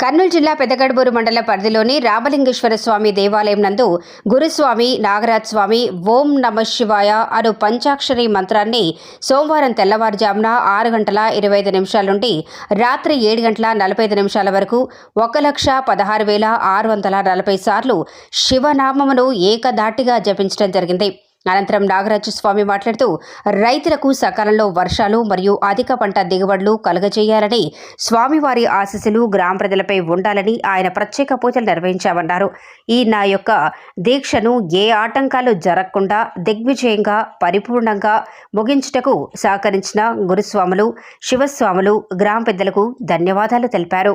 కర్నూలు జిల్లా పెదగడబూరు మండల పరిధిలోని రామలింగేశ్వర స్వామి దేవాలయం నందు గురుస్వామి నాగరాజ్ స్వామి ఓం నమ శివాయ అను పంచాక్షరి మంత్రాన్ని సోమవారం తెల్లవారుజామున ఆరు గంటల ఇరవై ఐదు నిమిషాల నుండి రాత్రి ఏడు గంటల నలభై ఐదు నిమిషాల వరకు ఒక లక్ష పదహారు వేల ఆరు వందల నలభై సార్లు శివనామమును ఏకదాటిగా జపించడం జరిగింది. అనంతరం నాగరాజు స్వామి మాట్లాడుతూ రైతులకు సకాలంలో వర్షాలు మరియు అధిక పంట దిగుబడులు కలుగజేయాలని స్వామివారి ఆశీస్సులు గ్రామ ప్రజలపై ఉండాలని ఆయన ప్రత్యేక పూజలు నిర్వహించామన్నారు. ఈ నా యొక్క దీక్షను ఏ ఆటంకాలు జరగకుండా దిగ్విజయంగా పరిపూర్ణంగా ముగించుటకు సహకరించిన గురుస్వాములు శివస్వాములు గ్రామ పెద్దలకు ధన్యవాదాలు తెలిపారు.